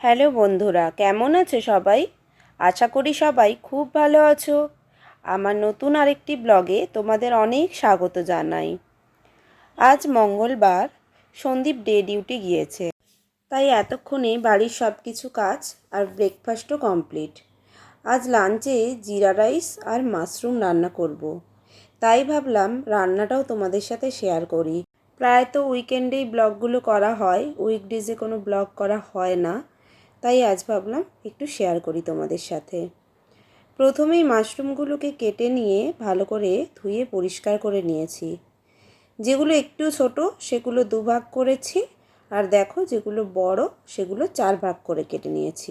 Hello বন্ধুরা, কেমন আছো সবাই? আশা করি সবাই খুব ভালো আছো। আমার নতুন আরেকটি ব্লগে তোমাদের অনেক স্বাগত জানাই। আজ মঙ্গলবার, সন্দীপ ডে ডিউটি গিয়েছে। তাই এতক্ষণে বাড়ির সব কিছু কাজ আর ব্রেকফাস্টও কমপ্লিট। আজ লাঞ্চে জিরা রাইস আর মাশরুম রান্না করব। তাই ভাবলাম রান্নাটাও তোমাদের সাথে শেয়ার করি। প্রায় তো উইকেন্ডেই ব্লগগুলো করা হয়, উইকডেজে কোনো ব্লগ করা হয় না। তাই আজ ভাবলাম একটু শেয়ার করি তোমাদের সাথে। প্রথমেই মাশরুমগুলোকে কেটে নিয়ে ভালো করে ধুয়ে পরিষ্কার করে নিয়েছি। যেগুলো একটু ছোট, সেগুলো দুভাগ করেছি আর দেখো যেগুলো বড়, সেগুলো চার ভাগ করে কেটে নিয়েছি।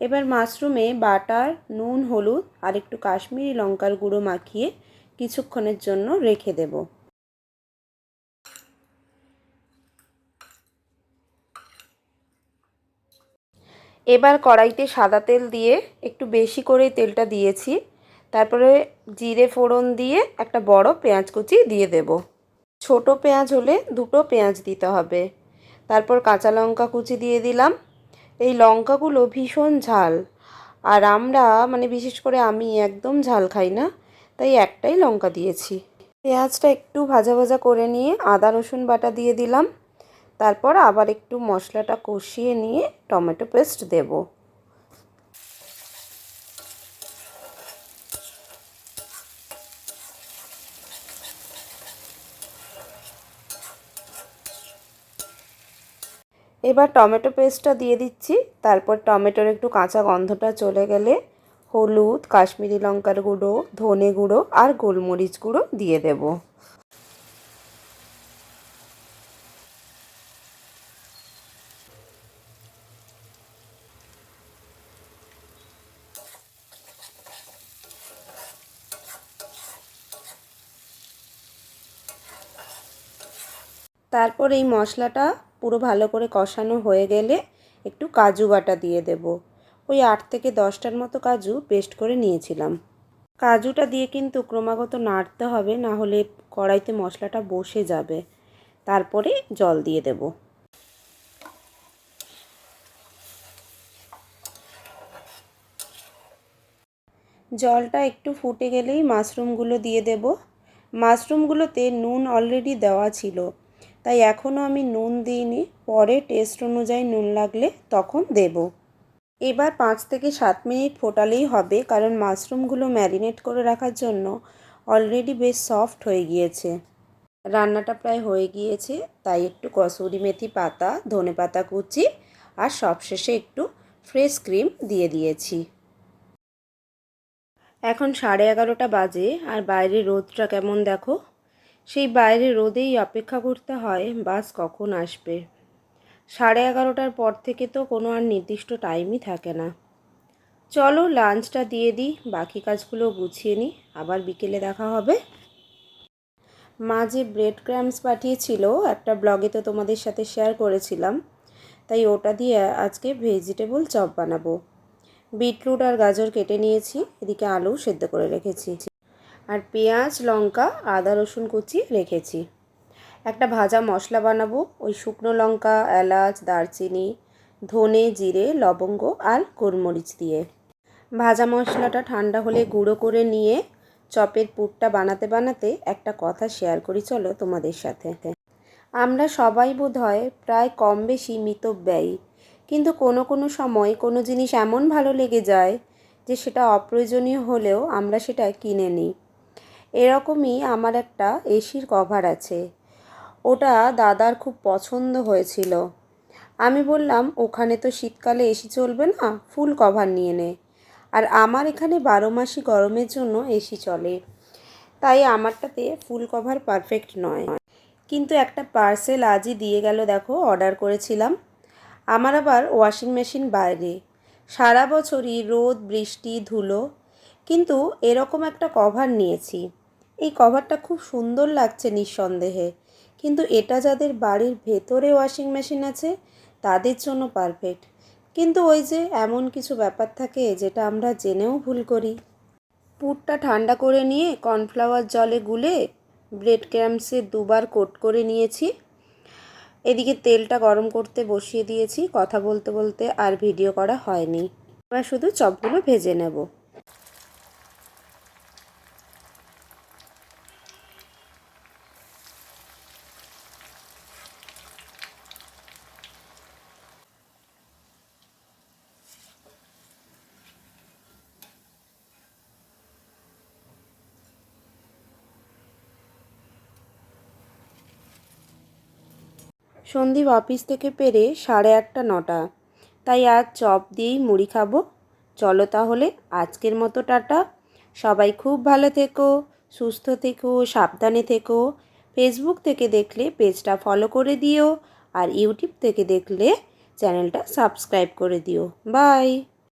এবার মাশরুমে বাটার, নুন, হলুদ আর একটু কাশ্মীরি লঙ্কার গুঁড়ো মাখিয়ে কিছুক্ষণের জন্য রেখে দেবো। এবার কড়াইতে সাদা তেল দিয়ে একটু বেশি করে তেলটা দিয়েছি। তারপরে জিরে ফোড়ন দিয়ে একটা বড় পেঁয়াজ কুচি দিয়ে দেব। ছোট পেঁয়াজ হলে দুটো পেঁয়াজ দিতে হবে। তারপর কাঁচা লঙ্কা কুচি দিয়ে দিলাম। এই লঙ্কাগুলো ভীষণ ঝাল। আর আমরা মানে বিশেষ করে আমি, একদম ঝাল খাই না, তাই একটাই লঙ্কা দিয়েছি। পেঁয়াজটা একটু ভাজা ভাজা করে নিয়ে আদা রসুন বাটা দিয়ে দিলাম। তারপর আবার একটু মশলাটা কষিয়ে নিয়ে টমেটো পেস্ট দেব। এবার টমেটো পেস্টটা দিয়ে দিচ্ছি। তারপর টমেটোর একটু কাঁচা গন্ধটা চলে গেলে হলুদ, কাশ্মীরি লঙ্কার গুঁড়ো, ধনে গুঁড়ো আর গোলমরিচ গুঁড়ো দিয়ে দেবো। তারপর এই মশলাটা পুরো ভালো করে কষানো হয়ে গেলে একটু কাজু বাটা দিয়ে দেব। ওই আট থেকে দশটার মতো কাজু পেস্ট করে নিয়েছিলাম। কাজুটা দিয়ে কিন্তু ক্রমাগত নাড়তে হবে, না হলে কড়াইতে মশলাটা বসে যাবে। তারপরে জল দিয়ে দেব। জলটা একটু ফুটে গেলেই মাশরুমগুলো দিয়ে দেব। মাশরুমগুলোতে নুন অলরেডি দেওয়া ছিল। তাই এখনও আমি নুন দিইনি, পরে টেস্ট অনুযায়ী নুন লাগলে তখন দেব। এবার পাঁচ থেকে সাত মিনিট ফোটালেই হবে, কারণ মাশরুমগুলো ম্যারিনেট করে রাখার জন্য অলরেডি বেশ সফট হয়ে গিয়েছে। রান্নাটা প্রায় হয়ে গিয়েছে, তাই একটু কসুরি মেথি পাতা, ধনে পাতা কুচি, আর সবশেষে একটু ফ্রেশ ক্রিম দিয়ে দিয়েছি। এখন সাড়ে এগারোটা বাজে, আর বাইরে রোদটা কেমন দেখো? সেই বাইরে রোদেই অপেক্ষা করতে হয়, বাস কখন আসবে? সাড়ে এগারোটার পর থেকে তো কোনো আর নির্দিষ্ট টাইমই থাকে না। চলো লাঞ্চটা দিয়ে দিই, বাকি কাজগুলো গুছিয়ে নিই, আবার বিকেলে দেখা হবে। মা যে ব্রেড ক্র্যাম্পস পাঠিয়েছিল, একটা ব্লগে তো তোমাদের সাথে শেয়ার করেছিলাম। তাই ওটা দিয়ে আজকে ভেজিটেবল চপ বানাবো। বিটরুট আর গাজর কেটে নিয়েছি, এদিকে আলু সেদ্ধ করে রেখেছি। আর পেঁয়াজ, লঙ্কা, আদা, রসুন কুচি রেখেছি। একটা ভাজা মশলা বানাবো, ওই শুকনো লঙ্কা, এলাচ, দারচিনি, ধনে, জিরে, লবঙ্গ আর গোলমরিচ দিয়ে। ভাজা মশলাটা ঠান্ডা হলে গুঁড়ো করে নিয়ে চপের পুরটা বানাতে বানাতে একটা কথা শেয়ার করি, চলো তোমাদের সাথে। আমরা সবাই বোধ হয় প্রায় কম বেশি মিতব্যয়ী কিন্তু কোনো কোনো সময় কোনো জিনিস এমন ভালো লেগে যায় যে সেটা অপ্রয়োজনীয় হলেও আমরা সেটা কিনে নিই। এরকমই আমার একটা এসির কভার আছে। ওটা দাদার খুব পছন্দ হয়েছিল। আমি বললাম, ওখানে তো শীতকালে এসি চলবে না, ফুল কভার নিয়ে নে। আর আমার এখানে বারো মাসই গরমের জন্য এসি চলে। তাই আমারটাতে ফুল কভার পারফেক্ট নয়। কিন্তু একটা পার্সেল আজই দিয়ে গেল দেখো, অর্ডার করেছিলাম। আমার আবার ওয়াশিং মেশিন বাইরে। সারা বছরই রোদ, বৃষ্টি, ধুলো কিন্তু এরকম একটা কভার নিয়েছি। এই কভারটা খুব সুন্দর লাগছে নিঃসন্দেহে। কিন্তু এটা যাদের বাড়ির ভেতরে ওয়াশিং মেশিন আছে, তাদের জন্য পারফেক্ট কিন্তু ওই যে এমন কিছু ব্যাপার থাকে যেটা আমরা জেনেও ভুল করি। পুরটা ঠান্ডা করে নিয়ে কর্নফ্লাওয়ার জলে গুলে ব্রেড ক্র্যাম্পসে দুবার কোট করে নিয়েছি। এদিকে তেলটা গরম করতে বসিয়ে দিয়েছি, কথা বলতে বলতে আর ভিডিও করা হয়নি। এবার শুধু চপগুলো ভেজে নেব। সন্দীপ অফিস থেকে পেরে সাড়ে আটটা, নটা। তাই আজ চপ দিয়েই মুড়ি খাব। চলো তাহলে আজকের মতো টাটা। সবাই খুব ভালো থেকো, সুস্থ থেকো, সাবধানে থেকো। ফেসবুক থেকে দেখলে পেজটা ফলো করে দিও। আর ইউটিউব থেকে দেখলে চ্যানেলটা সাবস্ক্রাইব করে দিও। বাই